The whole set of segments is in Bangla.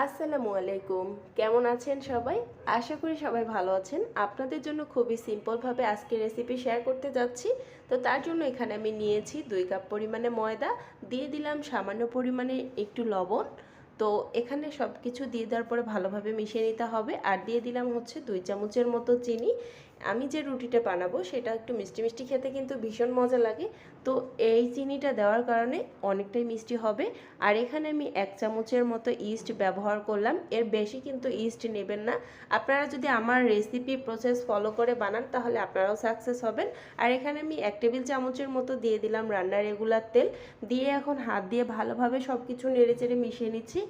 আসসালামু আলাইকুম। কেমন আছেন সবাই? আশা করি সবাই ভালো আছেন। আপনাদের জন্য খুবই সিম্পলভাবে আজকে রেসিপি শেয়ার করতে যাচ্ছি। তো তার জন্য এখানে আমি নিয়েছি দুই কাপ পরিমাণে ময়দা, দিয়ে দিলাম সামান্য পরিমাণে একটু লবণ। তো এখানে সব কিছু দিয়ে দেওয়ার পরে ভালোভাবে মিশিয়ে নিতে হবে। আর দিয়ে দিলাম হচ্ছে দুই চামচের মতো চিনি। আমি যে রুটিটা বানাবো সেটা একটু মিষ্টি মিষ্টি খেতে কিন্তু ভীষণ মজা লাগে। তো এই চিনিটা দেওয়ার কারণে অনেকটাই মিষ্টি হবে। আর এখানে আমি এক চামচের মতো ইস্ট ব্যবহার করলাম। এর বেশি কিন্তু ইস্ট নেবেন না। আপনারা যদি আমার রেসিপি প্রসেস ফলো করে বানান তাহলে আপনারাও সাকসেস হবেন। আর এখানে আমি এক টেবিল চামচের মতো দিয়ে দিলাম রান্নার রেগুলার তেল। দিয়ে এখন হাত দিয়ে ভালোভাবে সব কিছু নেড়েচেড়ে মিশিয়ে নিচ্ছি।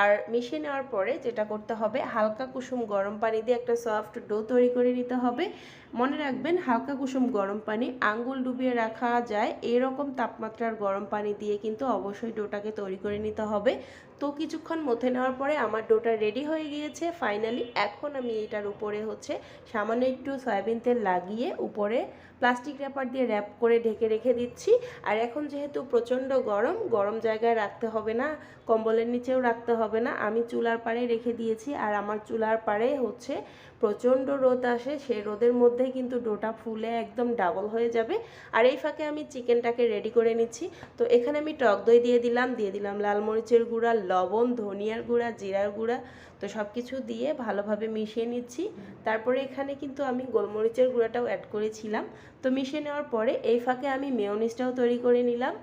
আর মিশিয়ে নেওয়ার পরে যেটা করতে হবে, হালকা কুসুম গরম পানি দিয়ে একটা সফট ডো তৈরি করে নিতে হবে। মনে রাখবেন, হালকা কুসুম গরম পানি, আঙ্গুল ডুবিয়ে রাখা যায়, এরকম তাপমাত্রার গরম পানি দিয়ে কিন্তু অবশ্যই ডোটাকে তৈরি করে নিতে হবে। তো কিছুক্ষণ মথে নেওয়ার পরে আমার ডোটা রেডি হয়ে গিয়েছে। ফাইনালি এখন আমি এটার উপরে হচ্ছে সামান্য একটু সয়াবিন তেল লাগিয়ে উপরে প্লাস্টিক র্যাপার দিয়ে র্যাপ করে ঢেকে রেখে দিচ্ছি। আর এখন যেহেতু প্রচণ্ড গরম গরম জায়গায় রাখতে হবে না, কম্বলের নিচেও রাখতে হবে না। আমি চুলার পাড়ে রেখে দিয়েছি আর আমার চুলার পাড়ে হচ্ছে প্রচণ্ড রোদ আসে। সেই রোদের মধ্যে কিন্তু ডোটা ফুলে একদম ডাবল হয়ে যাবে। আর এই ফাঁকে আমি চিকেনটাকে রেডি করে নিচ্ছি। তো এখানে আমি টক দই দিয়ে দিলাম দিয়ে দিলাম লাল মরিচের গুঁড়া লবণ, ধনিয়ার গুঁড়া, জিরার গুঁড়া, তো সব কিছু দিয়ে ভালোভাবে মিশিয়ে নিচ্ছি। তারপরে এখানে কিন্তু আমি গোলমরিচের গুঁড়াটাও অ্যাড করেছিলাম। তো মিশিয়ে নেওয়ার পরে এই ফাঁকে আমি মেয়নিসটাও তৈরি করে নিলাম।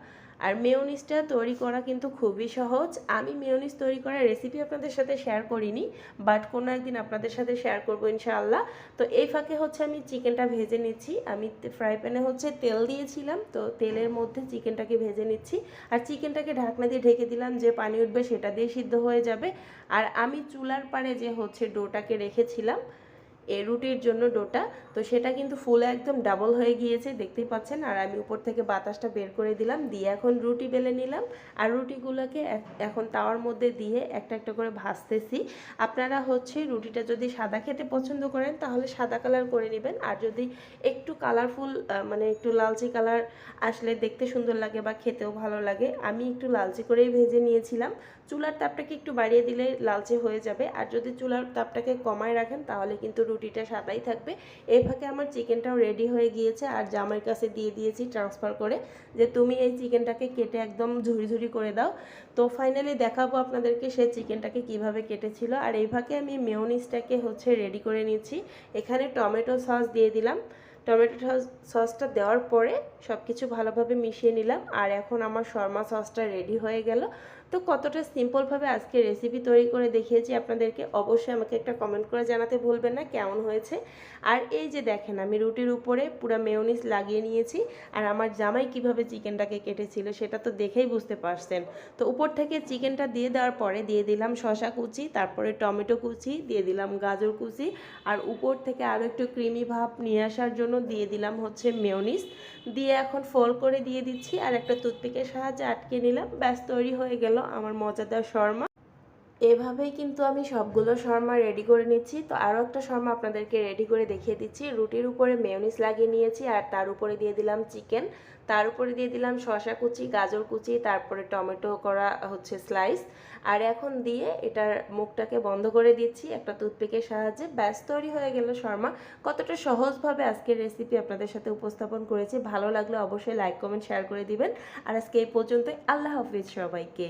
আর মেয়নিসটা তৈরি করা কিন্তু খুবই সহজ। আমি মেয়নিস তৈরি করার রেসিপি আপনাদের সাথে শেয়ার করিনি বাট কোনো একদিন আপনাদের সাথে শেয়ার করব ইনশাআল্লাহ। তো এই ফাঁকে হচ্ছে আমি চিকেনটা ভেজে নিচ্ছি। আমি ফ্রাই প্যানে হচ্ছে তেল দিয়েছিলাম, তো তেলের মধ্যে চিকেনটাকে ভেজে নিচ্ছি। আর চিকেনটাকে ঢাকনা দিয়ে ঢেকে দিলাম যে পানি উঠবে সেটা দিয়ে সিদ্ধ হয়ে যাবে। আর আমি চুলার পাড়ে যে হচ্ছে ডোটাকে রেখেছিলাম এ রুটির জন্য ডোটা। তো সেটা কিন্তু ফুলে একদম ডাবল হয়ে গিয়েছে, দেখতেই পাচ্ছেন। আর আমি উপর থেকে বাতাসটা বের করে দিলাম, দিয়ে এখন রুটি বেলে নিলাম। আর রুটিগুলোকে এখন তাওয়ার মধ্যে দিয়ে একটা একটা করে ভাজতেছি। আপনারা হচ্ছে রুটিটা যদি সাদা খেতে পছন্দ করেন, তাহলে সাদা কালার করে নেবেন। আর যদি একটু কালারফুল মানে একটু লালচে কালার আসলে দেখতে সুন্দর লাগে বা খেতেও ভালো লাগে, আমি একটু লালচে করেই ভেজে নিয়েছিলাম। চুলার তাপটাকে একটু বাড়িয়ে দিলে লালচে হয়ে যাবে। আর যদি চুলার তাপটাকে কমায় রাখেন, তাহলে কিন্তু রুটিটা সাদাই থাকবে। এই ফাঁকে আমার চিকেনটাও রেডি হয়ে গিয়েছে আর জামাইয়ের কাছে দিয়ে দিয়েছি ট্রান্সফার করে যে তুমি এই চিকেনটাকে কেটে একদম ঝুড়ি ঝুড়ি করে দাও। তো ফাইনালি দেখাবো আপনাদেরকে সে চিকেনটাকে কীভাবে কেটেছিল। আর এই ফাঁকে আমি মেয়নিসটাকে হচ্ছে রেডি করে নিচ্ছি। এখানে টমেটো সস দিয়ে দিলাম। টমেটো সসটা দেওয়ার পরে সব কিছু ভালোভাবে মিশিয়ে নিলাম। আর এখন আমার শর্মা সসটা রেডি হয়ে গেল। তো কতটা সিম্পলভাবে আজকে রেসিপি তৈরি করে দেখিয়েছি আপনাদেরকে, অবশ্যই আমাকে একটা কমেন্ট করে জানাতে ভুলবেন না কেমন হয়েছে। আর এই যে দেখেন, আমি রুটির উপরে পুরো মেয়নিস লাগিয়ে নিয়েছি, আর আমার জামাই কীভাবে চিকেনটাকে কেটেছিল সেটা তো দেখেই বুঝতে পারছেন। তো উপর থেকে চিকেনটা দিয়ে দেওয়ার পরে দিয়ে দিলাম শশা কুচি, তারপরে টমেটো কুচি, দিয়ে দিলাম গাজর কুচি, আর উপর থেকে আরও একটু ক্রিমি ভাব নিয়ে আসার জন্য দিয়ে দিলাম হচ্ছে মেয়নিস দিয়ে এখন ফোল করে দিয়ে দিচ্ছি, আর একটা টুথপিকের সাহায্যে আটকে নিলাম, ব্যাস তৈরি হয়ে গেল আমার মজাদার শর্মা। এভাবেই কিন্তু আমি সবগুলো শর্মা রেডি করে নিচ্ছি। তো আরও একটা শর্মা আপনাদেরকে রেডি করে দেখিয়ে দিচ্ছি। রুটির উপরে মেয়নিস লাগিয়ে নিয়েছি আর তার উপরে দিয়ে দিলাম চিকেন তার উপরে দিয়ে দিলাম শশা কুচি, গাজর কুচি, তারপরে টমেটো করা হচ্ছে স্লাইস আর এখন দিয়ে এটার মুখটাকে বন্ধ করে দিচ্ছি একটা টুথপিকের সাহায্যে। ব্যাস, তৈরি হয়ে গেল শর্মা। কতটা সহজভাবে আজকের রেসিপি আপনাদের সাথে উপস্থাপন করেছি। ভালো লাগলে অবশ্যই লাইক কমেন্ট শেয়ার করে দিবেন। আর আজকে এই পর্যন্তই। আল্লাহ হাফিজ সবাইকে।